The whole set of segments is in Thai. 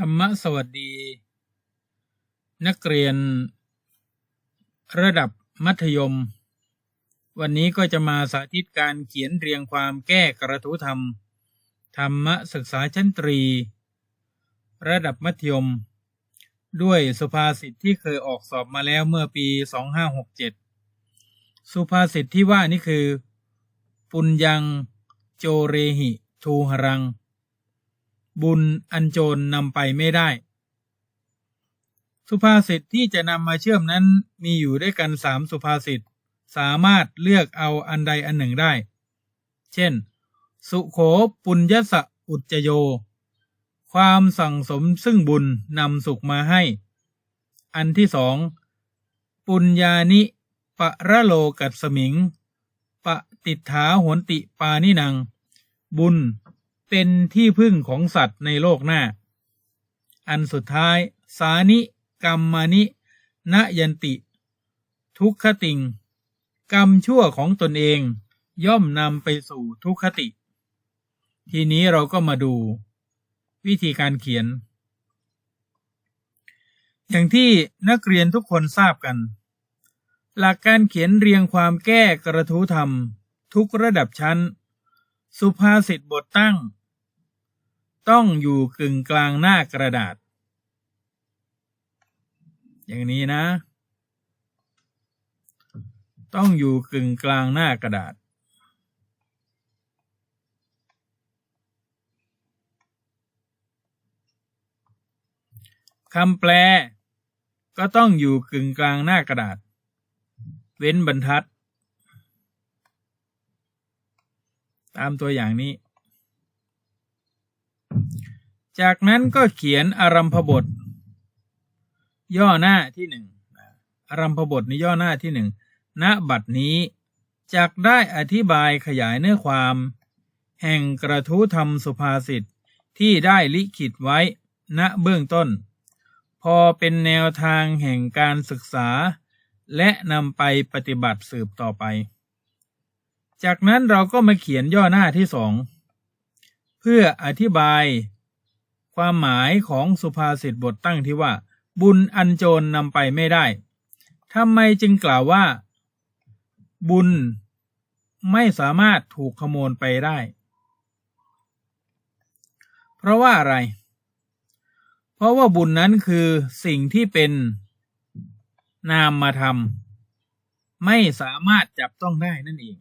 ธรรมสวัสดี นักเรียน ระดับมัธยม วันนี้ก็จะมาสาธิตการเขียนเรียงความแก้กระทู้ธรรม ธรรมศึกษาชั้นตรี ระดับมัธยม ด้วยสุภาษิตที่เคยออกสอบมาแล้วเมื่อปี 2567 สุภาษิตที่ว่านี่คือ ปุญญัง โจเรหิ ทูหรัง บุญอันโจรนำไปไม่ได้ สุภาษิตที่จะนำมาเชื่อมนั้นมีอยู่ด้วยกันสามสุภาษิต สามารถเลือกเอาอันใดอันหนึ่งได้ เช่น สุโขปุญญสะอุจโย ความสั่งสมซึ่งบุญนำสุขมาให้ อันที่สอง ปุญญานิปะระโลกัสสมิง ปะติถาโหนติปานินัง บุญ เป็นที่พึ่งของสัตว์ในโลกหน้า อันสุดท้าย สานิกรรมานิณยันติ ทุกขติง กรรมชั่วของตนเองย่อมนำไปสู่ทุกขติ ทีนี้เราก็มาดู วิธีการเขียน อย่างที่นักเรียนทุกคนทราบกัน หลักการเขียนเรียงความแก้กระทู้ธรรม ทุกระดับชั้น สุภาษิตบทตั้ง ต้องอยู่กึ่งกลางหน้ากระดาษ อย่างนี้นะ ต้องอยู่กึ่งกลางหน้ากระดาษ คำแปล ก็ต้องอยู่กึ่งกลางหน้ากระดาษ เว้นบรรทัด ตามตัวอย่างนี้ จากนั้นก็เขียนอารัมพบท ย่อหน้าที่หนึ่งอารัมพบทในย่อหน้าที่หนึ่งณบัดนี้จากได้อธิบายขยายเนื้อความ แห่งกระทู้ธรรมสุภาษิตที่ได้ลิขิตไว้ ณเบื้องต้น พอเป็นแนวทางแห่งการศึกษา และนำไปปฏิบัติสืบต่อไป จากนั้นเราก็มาเขียนย่อหน้าที่สองเพื่ออธิบาย ความหมายของสุภาษิตบทตั้งที่ว่า บุญอันโจรนำไปไม่ได้ทำไมจึงกล่าวว่า บุญไม่สามารถถูกขโมยไปได้ เพราะว่าอะไร เพราะว่าบุญนั้นคือสิ่งที่เป็นนามมาทำไม่สามารถจับต้องได้นั่นเอง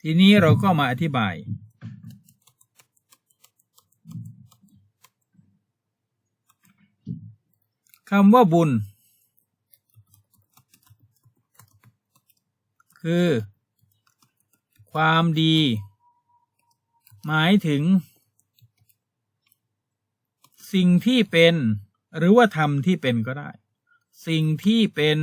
ทีนี้เราก็มาอธิบาย คำว่าบุญ คือ ความดี หมายถึง สิ่งที่เป็น หรือว่าทำที่เป็นก็ได้ สิ่งที่เป็น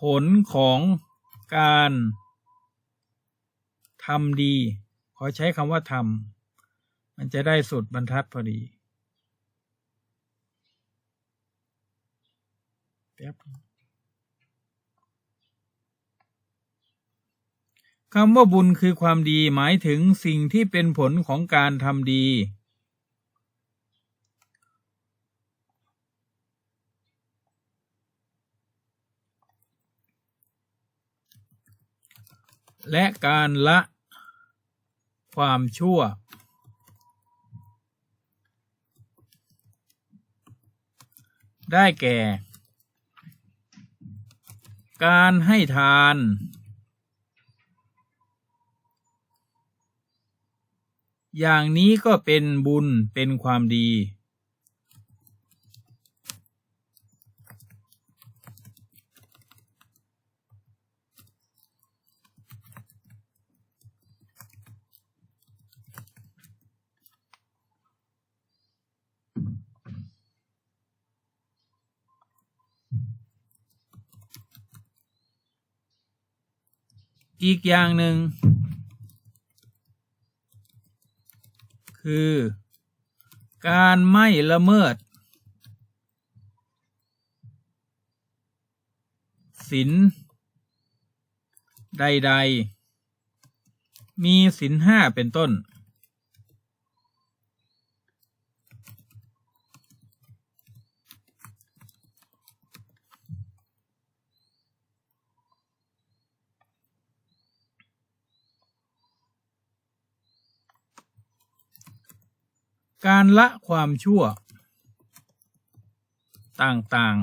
ผลของการทำดี ขอใช้คำว่าทำมันจะได้สุดบรรทัดพอดีแป๊บ คำว่าบุญคือความดีหมายถึงสิ่งที่เป็นผลของการทำดี และการละความชั่ว ได้แก่ การให้ทาน อย่างนี้ก็เป็นบุญเป็นความดี อีกอย่างหนึ่ง คือ การไม่ละเมิดศีลใด ๆ มีศีลห้าเป็นต้น การละความชั่ว ต่าง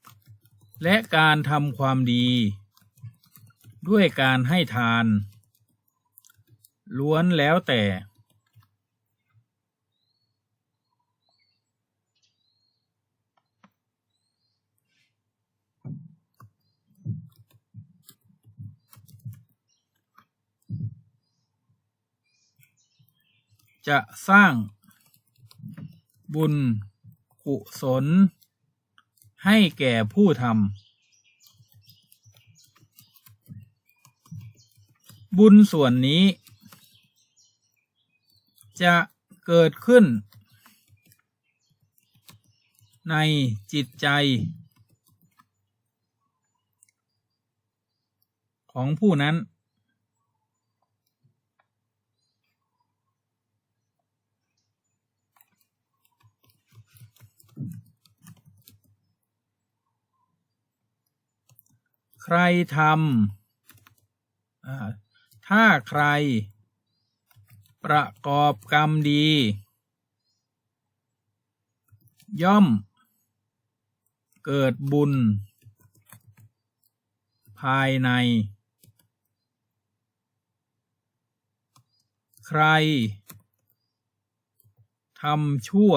ๆ และการทำความดี ด้วยการให้ทาน ล้วนแล้วแต่ จะสร้างบุญกุศล ให้แก่ผู้ทำบุญส่วนนี้ จะเกิดขึ้น ในจิตใจ ของผู้นั้น ใครทำถ้าใคร ประกอบกรรมดี ย่อม เกิดบุญ ภายใน ใครทำชั่ว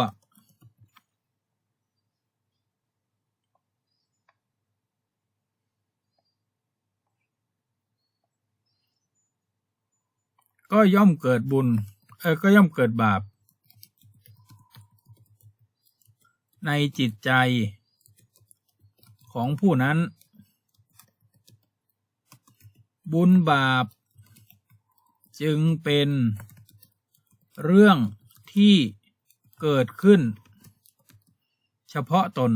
ก็ย่อมเกิดบุญ เออก็ย่อมเกิดบาป ในจิตใจของผู้นั้น บุญบาป จึงเป็นเรื่องที่เกิดขึ้น เฉพาะตน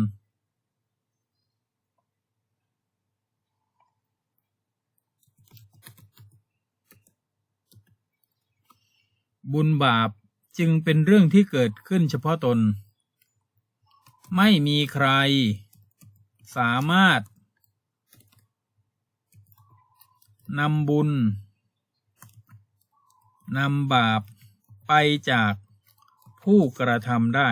บุญบาปจึงเป็นเรื่องที่เกิดขึ้นเฉพาะตน ไม่มีใคร สามารถนำบุญนำบาปไปจากผู้กระทำได้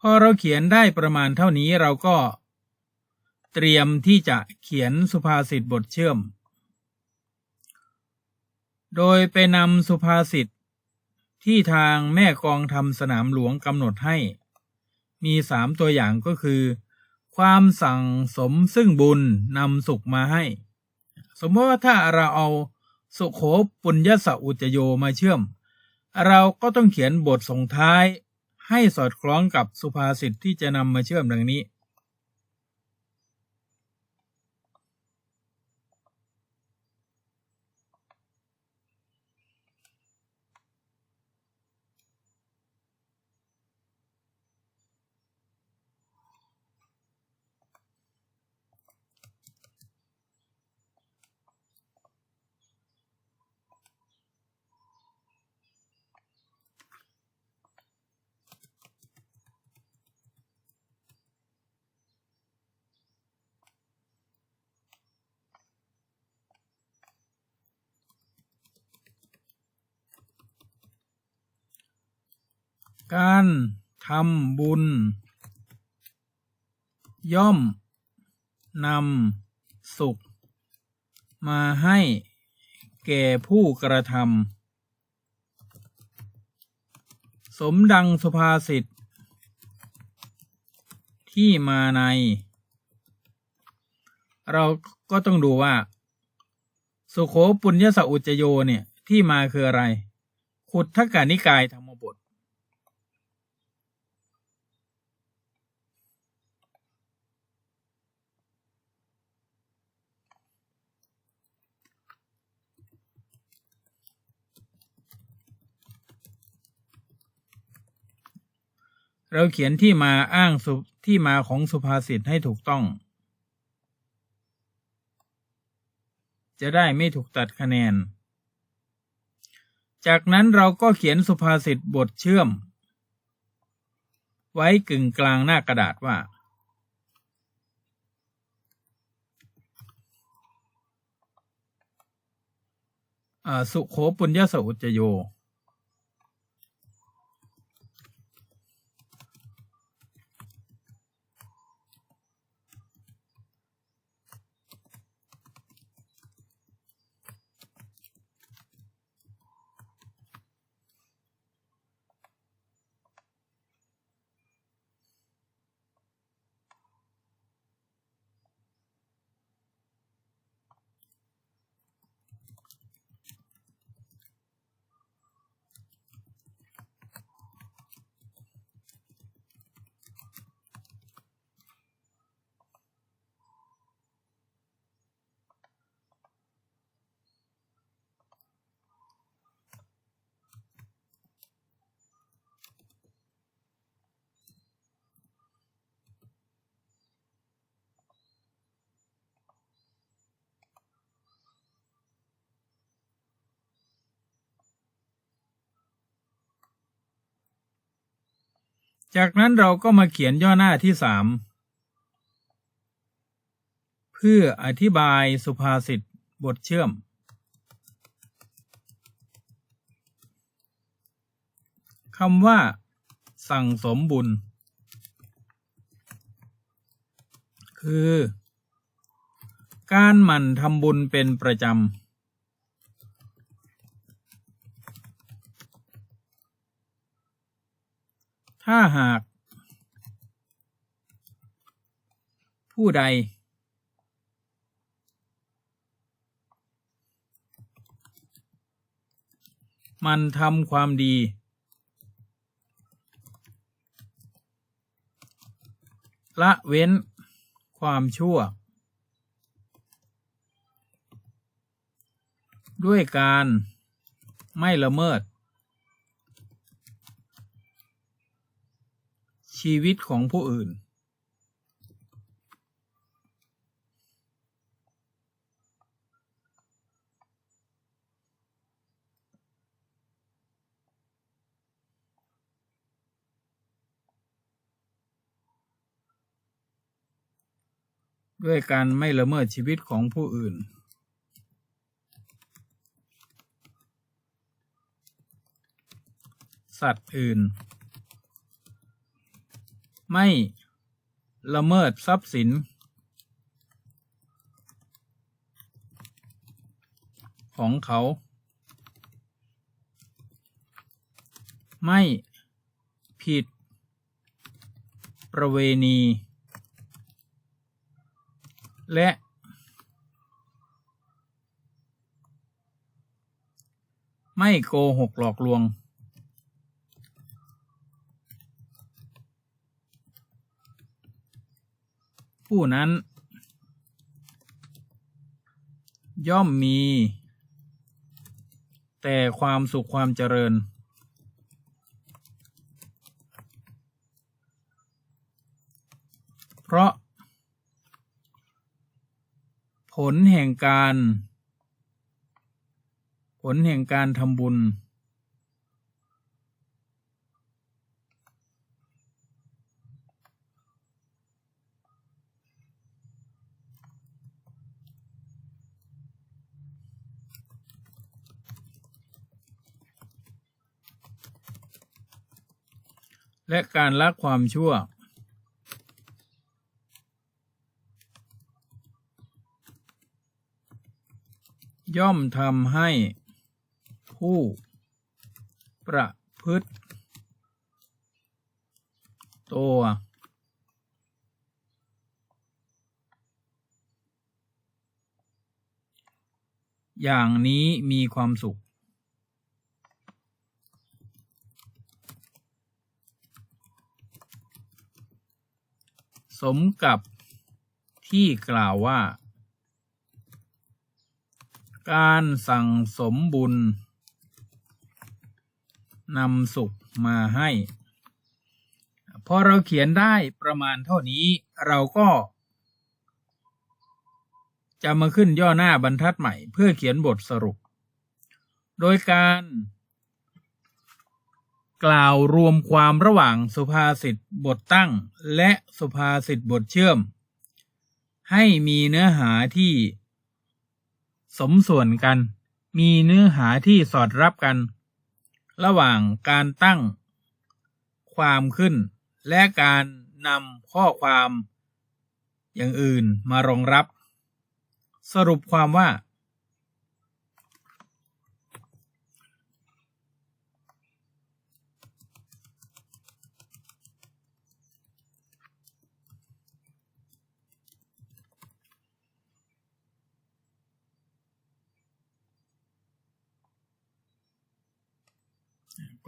พอเราเขียนได้ประมาณเท่านี้เราก็ เตรียมที่จะเขียนสุภาษิตบทเชื่อม โดยไปนำสุภาษิตที่ทางแม่กองทำสนามหลวงกำหนดให้ มีสามตัวอย่างก็คือ ความสั่งสมซึ่งบุญนำสุขมาให้ สมมติว่าถ้าเราเอาสุโขปุญญสอุจโยมาเชื่อม เราก็ต้องเขียนบทส่งท้าย ให้สอดคล้องกับสุภาษิตที่จะนำมาเชื่อมดังนี้ การทำบุญ ย่อมนำสุข มาให้แก่ผู้กระทำสมดังสุภาษิตที่มาใน เราก็ต้องดูว่า สุโขปุญญสอุจโยเนี่ย ที่มาคืออะไร ขุดทักานิกายธรรม เราเขียนที่มาอ้างสุที่มาของสุภาษิตให้ถูกต้อง จะได้ไม่ถูกตัดคะแนน จากนั้นเราก็เขียนสุภาษิตบทเชื่อม ไว้กึ่งกลางหน้ากระดาษว่า สุโขปุญญสอุจโย จากนั้นเราก็มาเขียนย่อหน้าที่สามเพื่ออธิบายสุภาษิตบทเชื่อม คำว่า สั่งสมบุญ คือ การหมั่นทำบุญเป็นประจำ ถ้าหาก ผู้ใด มันทำความดี ละเว้นความชั่ว ด้วยการไม่ละเมิด ชีวิตของผู้อื่น ด้วยการไม่ละเมิดชีวิตของผู้อื่นสัตว์อื่น ไม่ละเมิดทรัพย์สิน ของเขา ไม่ผิด ประเวณี และ ไม่โกหกหลอกลวง ผู้นั้น ย่อมมี แต่ความสุขความเจริญ เพราะ ผลแห่งการ ผลแห่งการทำบุญ และการละความชั่ว ย่อมทำให้ผู้ประพฤติตัว อย่างนี้มีความสุข สมกับที่กล่าวว่า การสั่งสมบุญนำสุขมาให้ พอเราเขียนได้ประมาณเท่านี้เราก็ จะมาขึ้นย่อหน้าบรรทัดใหม่ เพื่อเขียนบทสรุป โดยการ กล่าวรวมความระหว่างสุภาษิตบทตั้ง และสุภาษิตบทเชื่อม ให้มีเนื้อหาที่ สมส่วนกัน มีเนื้อหาที่สอดรับกัน ระหว่างการตั้ง ความขึ้น และการนำข้อความ อย่างอื่นมารองรับ สรุปความว่า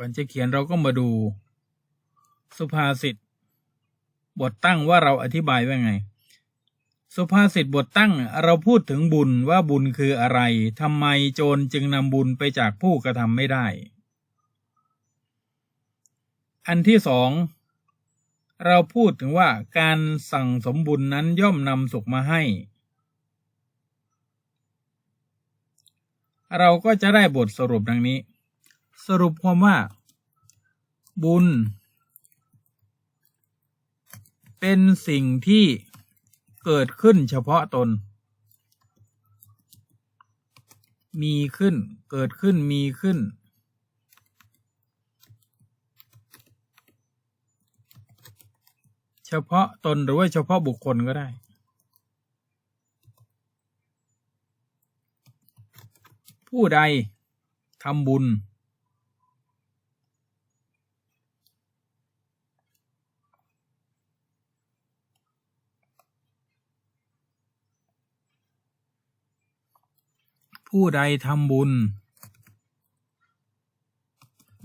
ก่อนจะเขียนเราก็มาดู สุภาษิตบทตั้งว่าเราอธิบายว่าไง สุภาษิตบทตั้งเราพูดถึงบุญว่าบุญคืออะไรทำไมโจรจึงนำบุญไปจากผู้กระทำไม่ได้ อันที่สองเราพูดถึงว่าการสั่งสมบุญนั้นย่อมนำสุขมาให้ เราก็จะได้บทสรุปดังนี้ สรุปความว่า บุญ เป็นสิ่งที่เกิดขึ้นเฉพาะตน มีขึ้น เกิดขึ้นมีขึ้น เฉพาะตนหรือว่าเฉพาะบุคคลก็ได้ผู้ใดทำบุญ ผู้ใดทำบุญ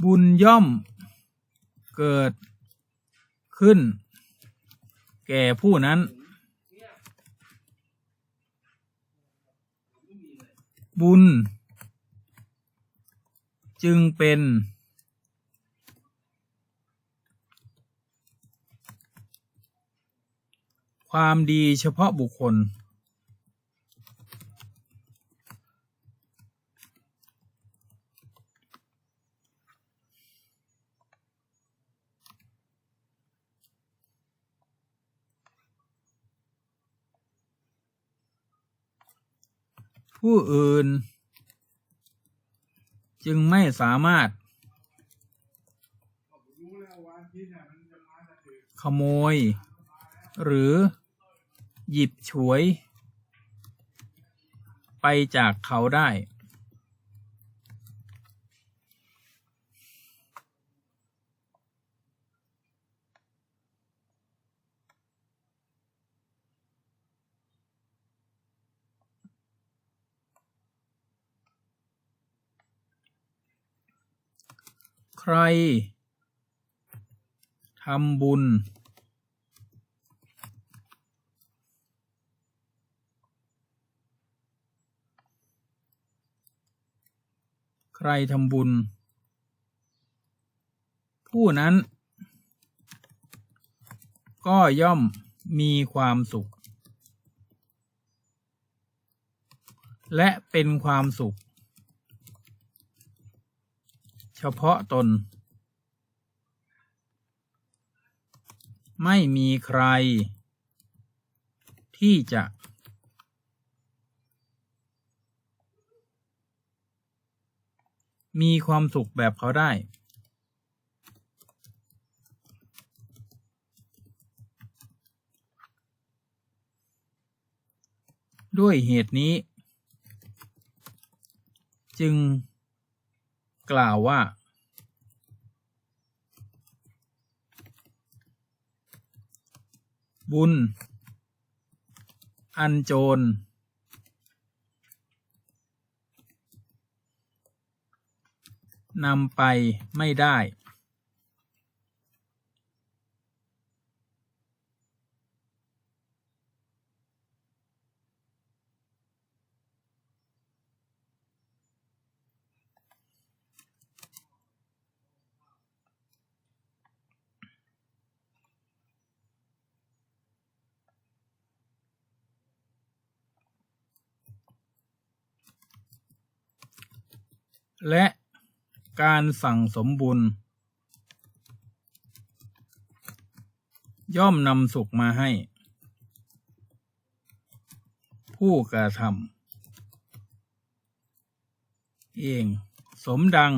บุญย่อมเกิดขึ้น แก่ผู้นั้น บุญ จึงเป็น ความดีเฉพาะบุคคล ผู้อื่น จึงไม่สามารถ ขโมย หรือหยิบฉวย ไปจากเขาได้ ใครทำบุญ ใครทำบุญ ผู้นั้น ก็ย่อมมีความสุข และเป็นความสุข เฉพาะตน ไม่มีใคร ที่จะ มีความสุขแบบเขาได้ ด้วยเหตุนี้ จึง กล่าวว่า บุญ อันโจร นำไปไม่ได้ และการสั่งสมบุญ ย่อมนำสุขมาให้ ผู้กระทำเองสมดัง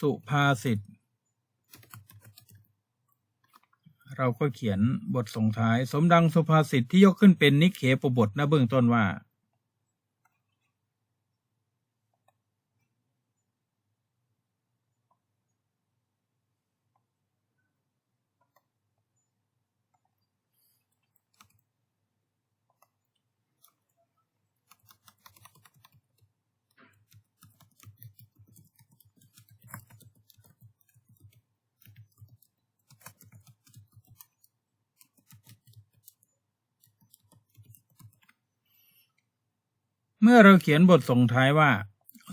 สุภาษิตเราก็เขียนบทส่งท้าย สมดังสุภาษิตที่ยกขึ้นเป็นนิเคปบทนะเบื้องต้นว่า มื่อเราเขียนบทส่งท้ายว่า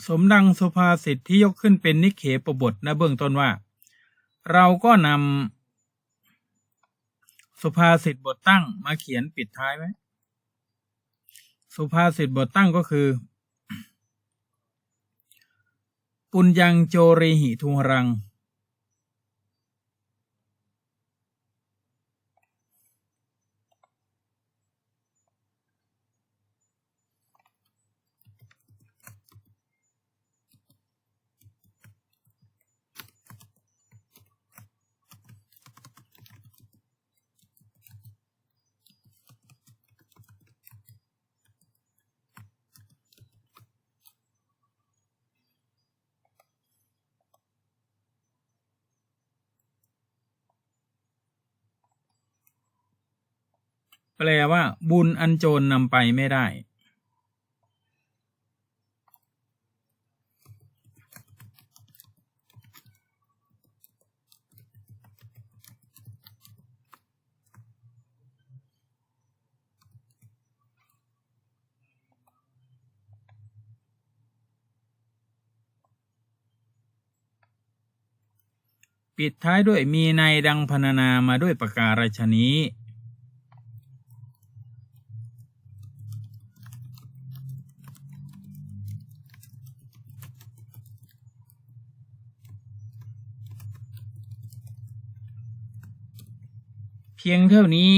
สมดังสุภาษิตที่ยกขึ้นเป็นนิเคปบทนะเบื้องต้นว่า เราก็นำสุภาษิตบทตั้งมาเขียนปิดท้ายไว้สุภาษิตบทตั้งก็คือ ปุญญังโจริหิทุหรัง แปลว่าบุญอันโจรนำไปไม่ได้ ปิดท้ายด้วยมีในดังพรรณนามาด้วยประการฉนี้ พียงเท่านี้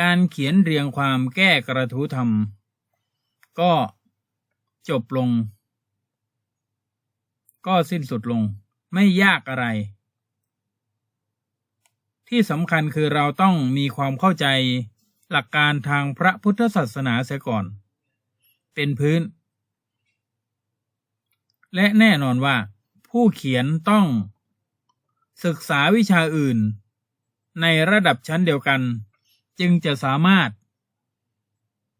การเขียนเรียงความแก้กระทู้ธรรม ก็จบลง ก็สิ้นสุดลงไม่ยากอะไร ที่สำคัญคือเราต้องมีความเข้าใจหลักการทางพระพุทธศาสนาเสียก่อน เป็นพื้น และแน่นอนว่า ผู้เขียนต้องศึกษาวิชาอื่น ในระดับชั้นเดียวกัน จึงจะสามารถ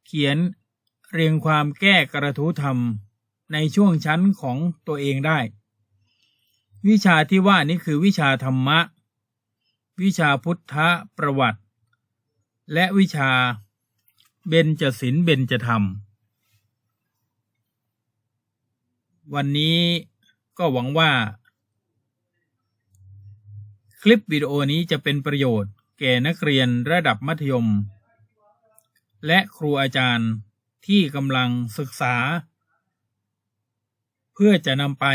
เขียนเรียงความแก้กระทู้ธรรมในช่วงชั้นของตัวเองได้ วิชาที่ว่านี้คือวิชาธรรมะ วิชาพุทธประวัติ และวิชาเบญจศิลเบญจธรรม วันนี้ก็หวังว่า คลิปวิดีโอนี้จะเป็นประโยชน์ แก่นักเรียนระดับมัธยม และครูอาจารย์ที่กำลังศึกษา เพื่อจะนำไป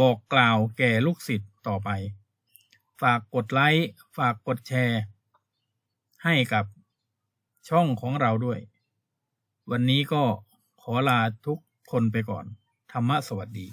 บอกกล่าวแก่ลูกศิษย์ต่อไป ฝากกดไลค์ ฝากกดแชร์ ให้กับช่องของเราด้วย วันนี้ก็ขอลาทุกคนไปก่อน ธรรมะสวัสดี